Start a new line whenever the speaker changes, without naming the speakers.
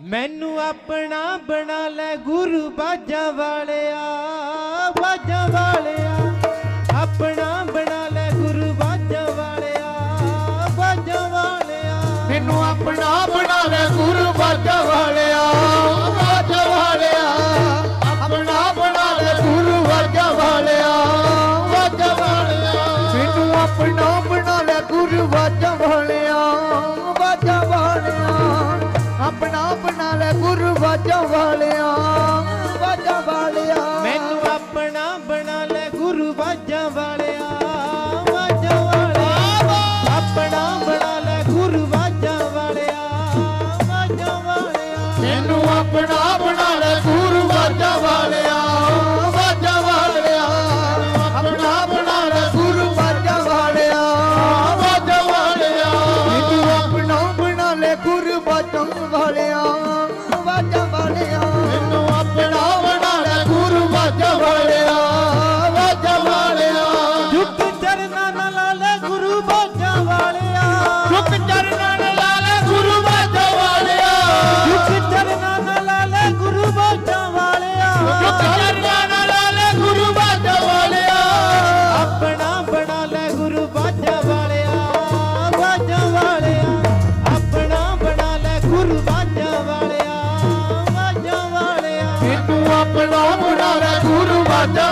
ਮੈਨੂੰ ਆਪਣਾ ਬਣਾ ਲੈ ਗੁਰੂ ਬਾਜਾਂ ਵਾਲਿਆ ਬਾਜਾਂ ਵਾਲਿਆ। ਵਾਲਿਆ
ਮੈਨੂੰ ਆਪਣਾ ਬਣਾ ਲੈ ਗੁਰੂ ਵਾਲਿਆ ਵਾਲਿਆ। ਆਪਣਾ ਬਣਾ ਲੈ ਗੁਰੂ ਬਾਜਾਂ ਵਾਲਿਆ ਮੈਨੂੰ ਆਪਣਾ ਬਣਾ ਲੈ ਗੁਰੂ ਬਾਜਾ ਵਾਲਿਆ ਬਾਜਾ ਵਾਲਿਆ। ਆਪਣਾ ਬਣਾ ਲੈ ਗੁਰੂ ਵਾਲਿਆ ਵਾਲਿਆ।
ਮੈਨੂੰ ਆਪਣਾ ਬਣਾ ਲੈ ਗੁਰੂ ਬਾਜਾ ਵਾਲਿਆ। ਚਰਨਾਂ ਨਾਲ ਲਾ ਲੈ ਗੁਰੂ ਬਾਜਾਂ ਵਾਲਿਆ।
ਸੁਖ ਚਰਨਾਂ ਨਾਲ ਲਾ ਲੈ ਗੁਰੂ ਬਾਜਾ ਵਾਲਿਆ।
ਝੁਕ ਚਰਨਾਂ ਨਾਲ ਲਾ ਲੈ ਗੁਰੂ ਬਾਜਾਂ ਵਾਲਿਆ।
ਸੁਖ ਚਰਨਾਂ ਨਾਲ ਲਾ ਲੈ ਗੁਰੂ ਬਾਜਾ ਵਾਲਿਆ।
ਆਪਣਾ ਬਣਾ ਲੈ ਗੁਰੂ ਬਾਜਾਂ ਵਾਲਿਆ। ਬਾਜਾਂ ਵਾਲਿਆ। ਆਪਣਾ ਬਣਾ ਲੈ ਗੁਰੂ ਬਾਜਾਂ ਵਾਲਿਆ। ਬਾਜਾਂ ਵਾਲਿਆ।
ਮੈਨੂੰ ਆਪਣਾ ਬਣਾ ਲੈ ਗੁਰੂ ਬਾਜਾ